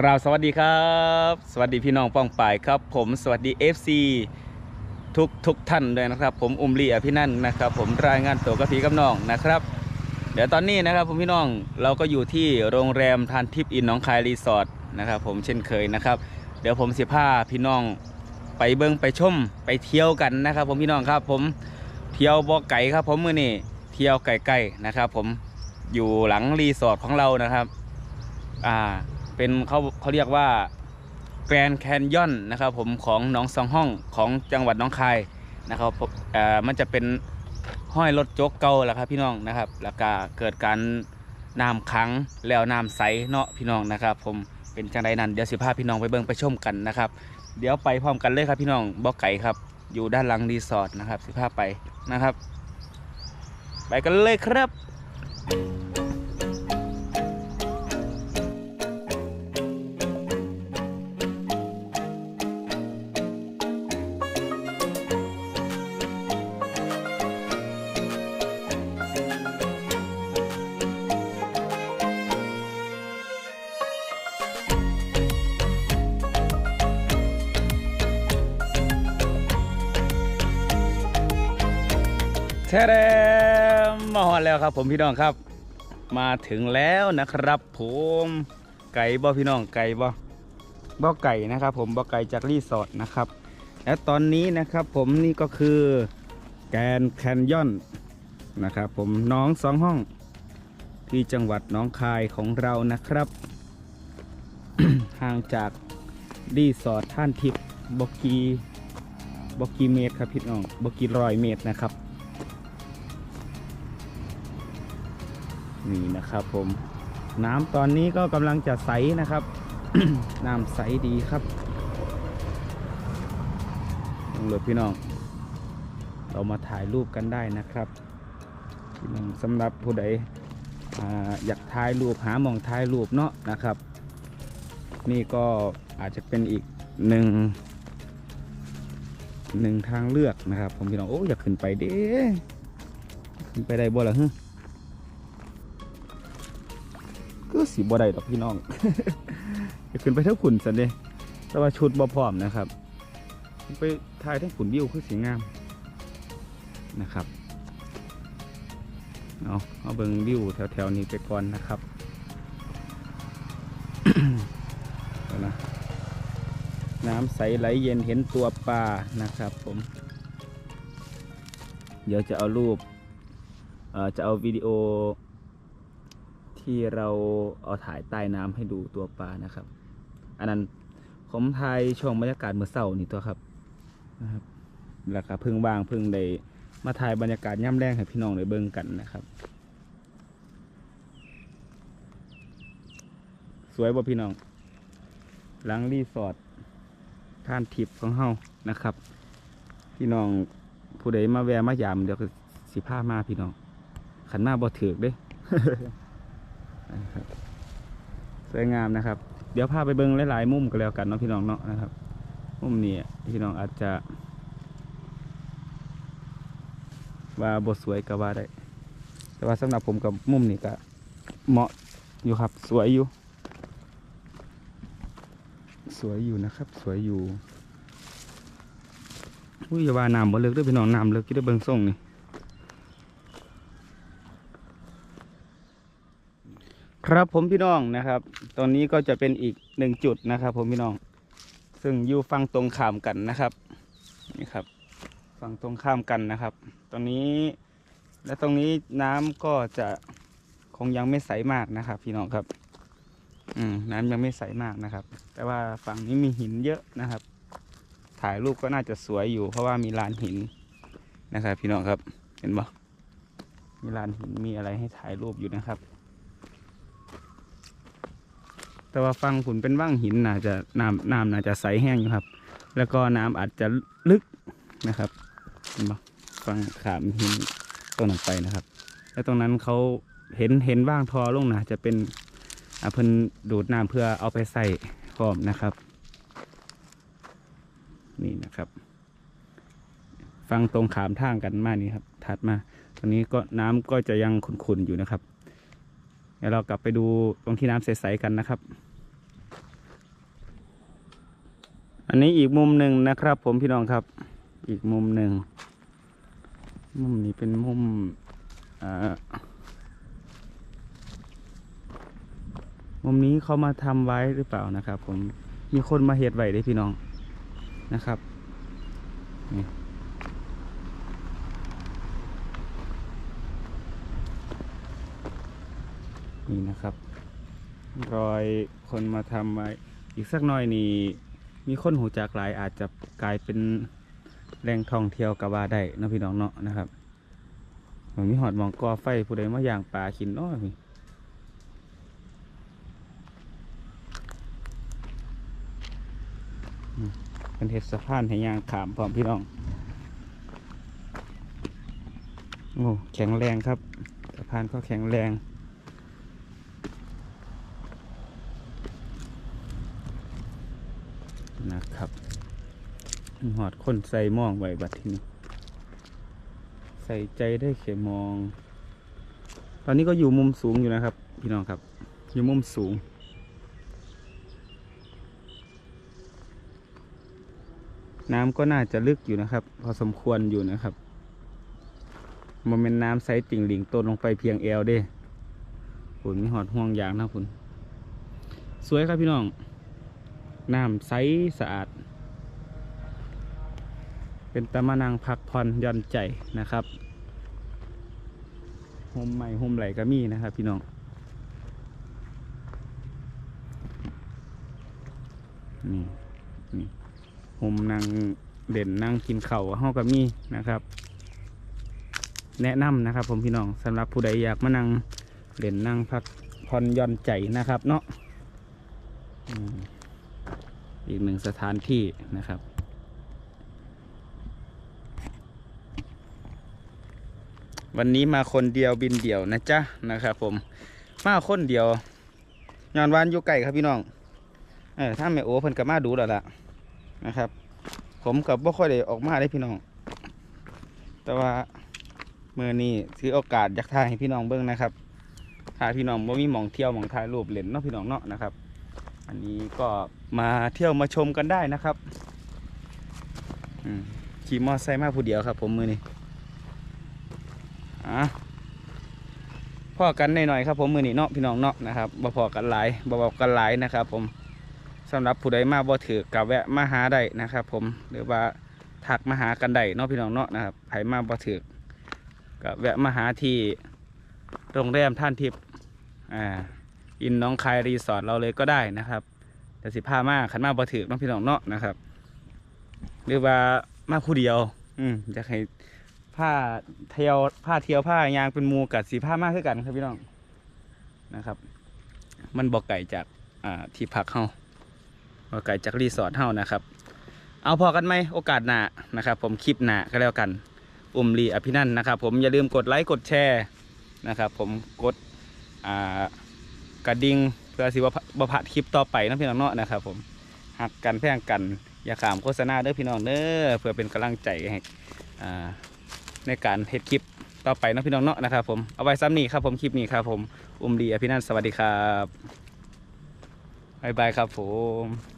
กราบสวัสดีครับ สวัสดีพี่น้องป้องป่ายครับ ผมสวัสดี FC ทุกทุกท่านเลยนะครับ ผมอุมลีอภินันนะครับ ผมรายงานตัวกับพี่กับน้องนะครับ เดี๋ยวตอนนี้นะครับ ผมพี่น้องเราก็อยู่ที่โรงแรมทานทิพย์อินหนองคายรีสอร์ทนะครับผมเช่นเคยนะครับ เดี๋ยวผมสิพาพี่น้องไปเบิ้งไปชมไปเที่ยวกันนะครับ ผมพี่น้องครับ ผมเที่ยวบ่อไก่ครับ ผมมือนี่เที่ยวไก่ๆนะครับ ผมอยู่หลังรีสอร์ทของเรานะครับ อ่า เป็นเขาเขาเรียกว่าแกรนแคนยอนนะครับผมของหนองสองห้องของจังหวัดน้องคายนะครับมอ่ามันจะเป็นห้อยรถโจ๊กเก่าแหละครับพี่น้องนะครับ แล้วก็เกิดการน้ำขังแล้วน้ำใสเนาะพี่น้องนะครับ ผมเป็นจังไดนั้นเดี๋ยวสิพาพี่น้องไปเบิ่งไปชมกันนะครับ เดี๋ยวไปพร้อมกันเลยครับพี่น้องบอกไก่ครับ อยู่ด้านหลังรีสอร์ทนะครับสิพาไปนะครับ ไปกันเลยครับ แช่แดมมาฮอดแล้วครับ ผมพี่น้องครับ มาถึงแล้วนะครับผมไก่บ่พี่น้องไก่บ่บ่ไก่นะครับ ผมบ่ไก่จากรีสอร์ทนะครับ และตอนนี้นะครับผมนี่ก็คือแกนแคนยอนนะครับผมน้องสองห้อง ที่จังหวัดน้องคายของเรานะครับ ห่างจากรีสอร์ทท่านทิพย์บกีบกีเมตรครับพี่น้องบกีร้อยเมตรนะครับ นี่นะครับผม น้ำตอนนี้ก็กำลังจะใสนะครับ น้ำใสดีครับลองเลยพี่น้อง เรามาถ่ายรูปกันได้นะครับพี่น้องสำหรับผู้ใดออยากถ่ายรูปหาหมองถ่ายรูปเนาะนะครับ นี่ก็อาจจะเป็นอีกหนึ่งหนึ่งทางเลือกนะครับ ผมพี่น้องโอ้อยากขึ้นไปเด้ขึ้นไปได้บ่ล่ะฮึ สีบ่ได้ดอกพี่น้องจะขึ้นไปเท่าขุนสันเดแต่ว่าชุดบ่พร้อมนะครับ ไปถ่ายทั้งขุนวิวคือสีงามนะครับเอาเอาเบิงวิวแถวๆนี้ไปก่อนนะครับนะน้ำใสไหลเย็นเห็นตัวปลานะครับผม เดี๋ยวจะเอารูปเอ่อจะเอาวิดีโอ ที่เราเอาถ่ายใต้น้ำให้ดูตัวปลานะครับ อันนั้นผมถ่ายช่วงบรรยากาศเมื่อเช้านี่ตัวครับนะครับแล้วก็เพิ่งว่างเพิ่งได้มาถ่ายบรรยากาศย่ำแรงให้พี่น้องได้เบิ่งกันนะครับ สวยบ่พี่น้องหลังรีสอร์ทท่านทิพย์ของเฮานะครับ พี่น้องผู้ใดมาแวะมายามเดี๋ยวก็สิพามาพี่น้องขันมาบ่ถือกเด้ นะครับสวยงามนะครับ เดี๋ยวพาไปเบิ้งหลายๆมุมกันแล้วกันเนาะพี่น้องเนาะนะครับ มุมนี้พี่น้องอาจจะว่าบทสวยก็ว่าได้ แต่ว่าสำหรับผมกับมุมนี้ก็เหมาะอยู่ครับสวยอยู่ สวยอยู่นะครับ สวยอยู่อุ้ยอย่าว่าน้ำบ่เลิกเด้วยพี่น้องน้ำเลิกกี่ได้เบิ้งส่งนี่ ครับผมพี่น้องนะครับ ตอนนี้ก็จะเป็นอีกหนึ่งจุดนะครับ ผมพี่น้อง ซึ่งอยู่ฝั่งตรงข้ามกันนะครับนี่ครับฝั่งตรงข้ามกันนะครับ ตอนนี้และตรงนี้น้ำก็จะคงยังไม่ใสมากนะครับ พี่น้องครับ อืมน้ำยังไม่ใสมากนะครับ แต่ว่าฝั่งนี้มีหินเยอะนะครับ ถ่ายรูปก็น่าจะสวยอยู่ เพราะว่ามีลานหินนะครับ พี่น้องครับ เห็นบ่มีลานหินมีอะไรให้ถ่ายรูปอยู่นะครับ แต่ว่าฟังขุนเป็นว่างหินน่าจะน้ำน้ำน่าจะใสแห้งอยู่ครับ แล้วก็น้ำอาจจะลึกนะครับเห็นปะฟังขามหินต้นนั้นไปนะครับ แล้วตรงนั้นเขาเห็นเห็นว่างทอลงนะจะเป็นอ่าเพิ่นดูดน้ำเพื่อเอาไปใส่พร้อมนะครับ นี่นะครับ ฟังตรงขามทางกันมานี่ครับ ถัดมาตรงนี้ก็น้ำก็จะยังขุ่นๆอยู่นะครับ เดี๋ยวเรากลับไปดูตรงที่น้ำใสๆกันนะครับ อันนี้อีกมุมหนึ่งนะครับ ผมพี่น้องครับ อีกมุมหนึ่งมุมนี้เป็นมุมอ่ามุมนี้เขามาทำไว้หรือเปล่านะครับ ผมมีคนมาเฮ็ดไว้ได้พี่น้องนะครับนี่ นี่นะครับ รอยคนมาทำไว้อีกสักหน่อยนี่มีคนหูจากหลายอาจจะกลายเป็นแหล่งท่องเที่ยวกว่าได้นะพี่น้องเนาะนะครับผมมีหอดมองกอไฟผู้ใดมาย่างปลากินเนาะพี่อืมเป็นเห็ดสะพานให้ยางขามพร้อมพี่น้องโอ้แข็งแรงครับสะพานก็แข็งแรง นะครับ หอดคนใส่หมองไว้บัดทีนี้ ใส่ใจได้เขมอง ตอนนี้ก็อยู่มุมสูงอยู่นะครับ พี่น้องครับ อยู่มุมสูง น้ำก็น่าจะลึกอยู่นะครับ พอสมควรอยู่นะครับ มันเป็นน้ำไซส์ติ่งหลิงต้นลงไปเพียงเอวเด้ฝุ่นมีหอดห่วงยางนะคุณ สวยครับพี่น้อง น้ำใสสะอาด เป็นตะมานังพักผ่อนย่อนใจนะครับโฮมใหม่โฮมไหลก็มีนะครับ พี่น้องนี่นี่โฮมนั่งเด่นนั่งกินเข่าวเฮาก็มีนะครับ แนะนำนะครับ ผมพี่น้องสำหรับผู้ใดอยากมานั่งเด่นนั่งพักผ่อนย่อนใจนะครับ เนาะอีกหนึ่งสถานที่นะครับ วันนี้มาคนเดียวบินเดี่ยวนะจ๊ะนะครับผมมาคนเดียวงานวานอยู่ไก่ครับพี่น้องเออถ้าแม่โอเพิ่นกับมาดูแล้วล่ะนะครับ ผมกับบ่ค่อยได้ออกมาได้พี่น้อง แต่ว่าเมื่อนี้ถือโอกาสอยากถ่ายให้พี่น้องเบิ่งนะครับถ่ายพี่น้องบ่มีหมองเที่ยวหมองถ่ายรูปเล่นเนาะพี่น้องเนาะนะครับ อันนี้ก็มาเที่ยวมาชมกันได้นะครับอืมขี่มอไซค์มาผู้เดียวครับ ผมมือนี้ อะพอกันหน่อยๆครับผมมือนีเนาะพี่น้องเนาะนะครับบ่พอกันหลายบ่บอกกันหลายนะครับ ผมสำหรับผู้ใดมาบ่ถือกับแวะมาหาได้นะครับ ผมหรือว่าทักมาหากันได้เนาะพี่น้องเนาะนะครับไผมาบ่ถือกับแวะมาหาที่โรงแรมท่านทิพย์อ่าอินน้องคายรีสอร์ทเราเลยก็ได้นะครับแต่สิผ้ามาขันมาบ่ถือน้องพี่น้องเนาะนะครับ หรือว่ามาผู้เดียว อืมจะให้ ผ้าเทียวผ้าเทียวผ้ายางเป็นมูกัดสีผ้ามากขึ้นกันครับพี่น้องนะครับ มันบอกไก่จากอ่าที่พักเฮาบอกไก่จากรีสอร์ทเฮานะครับ เอาพอกันไหมโอกาสหน้านะครับ ผมคลิปหน้าก็แล้วกัน อุ้มรีอภินันนะครับ ผมอย่าลืมกดไลค์กดแชร์นะครับ ผมกดอ่ากระดิ่งเพื่อสิว่าบพลาดคลิปต่อไปนะพี่น้องเนาะนะครับ ผมหักกันแพงกันอย่าขามโฆษณาเด้อพี่น้องเด้อเพื่อเป็นกำลังใจให้อ่า ในการเฮ็ดคลิปต่อไปนะพี่น้องเนาะนะครับผมเอาไว้ซ้ำนี้ครับผมคลิปนี้ครับผมอุ้มดีอภินันท์สวัสดีครับบ๊ายบายครับผม